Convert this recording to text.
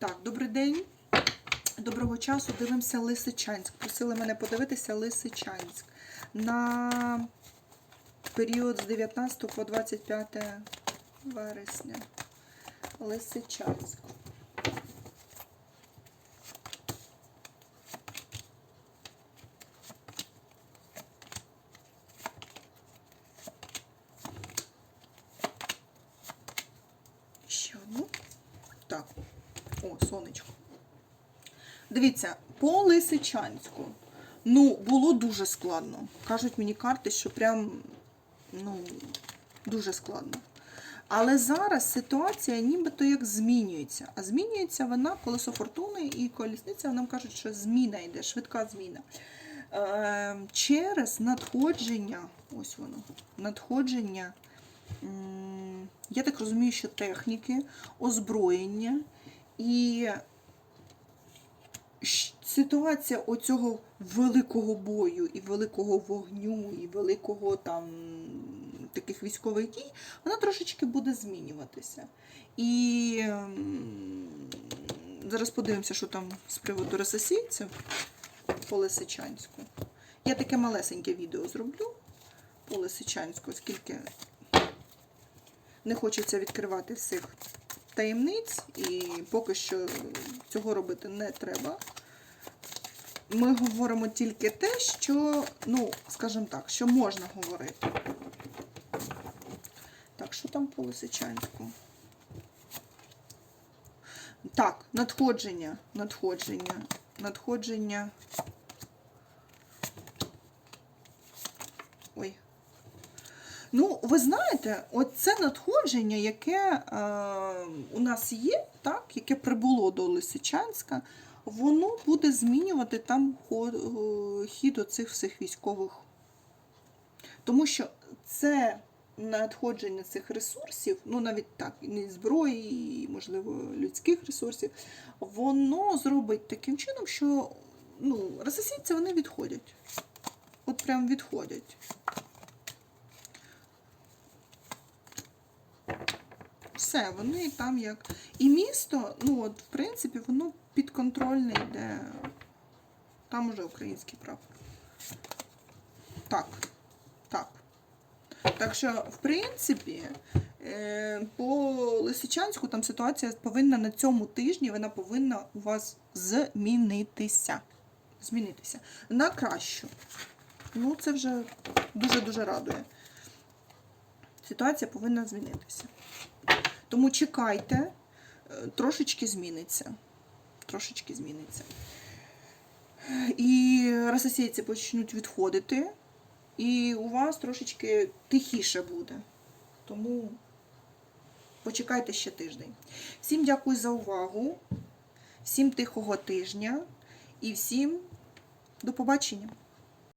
Так, добрий день. Доброго часу. Дивимося Лисичанськ. Просили мене подивитися Лисичанськ на період з 19 по 25 вересня. Лисичанськ. Ще одну. Так. О, сонечко. Дивіться, по Лисичанську. Ну, було дуже складно. Кажуть мені карти, що прям ну, дуже складно. Але зараз ситуація нібито як змінюється. А змінюється вона колесо фортуни і колісниця нам кажуть, що зміна йде, швидка зміна. Е, через надходження, ось воно, надходження, я так розумію, що техніки, озброєння і ситуація оцього великого бою і великого вогню, і великого там таких військових дій, вона трошечки буде змінюватися. І ем, зараз подивимося, що там з приводу російців по Лисичанську. Я таке малесеньке відео зроблю по Лисичанську, оскільки не хочеться відкривати всіх таємниць, і поки що цього робити не треба. Ми говоримо тільки те, що, ну, скажімо так, що можна говорити. Так, що там по Лисичанську? Так, надходження, надходження, надходження. Ну, ви знаєте, оце надходження, яке е, у нас є, так, яке прибуло до Лисичанська, воно буде змінювати там е, хід оцих всіх військових. Тому що це надходження цих ресурсів, ну навіть так, не зброї, і, можливо, людських ресурсів, воно зробить таким чином, що ну, російці вони відходять. От прям відходять. Все, вони там як. І місто, ну от, в принципі, воно підконтрольне йде. Там уже український прапор. Так. Так. Так що, в принципі, е, по Лисичанську там ситуація повинна на цьому тижні, вона повинна у вас змінитися. Змінитися. На кращу. Ну, це вже дуже-дуже радує. Ситуація повинна змінитися. Тому чекайте, е, трошечки зміниться. Трошечки зміниться. І російці почнуть відходити, і у вас трошечки тихіше буде. Тому почекайте ще тиждень. Всім дякую за увагу, всім тихого тижня і всім до побачення.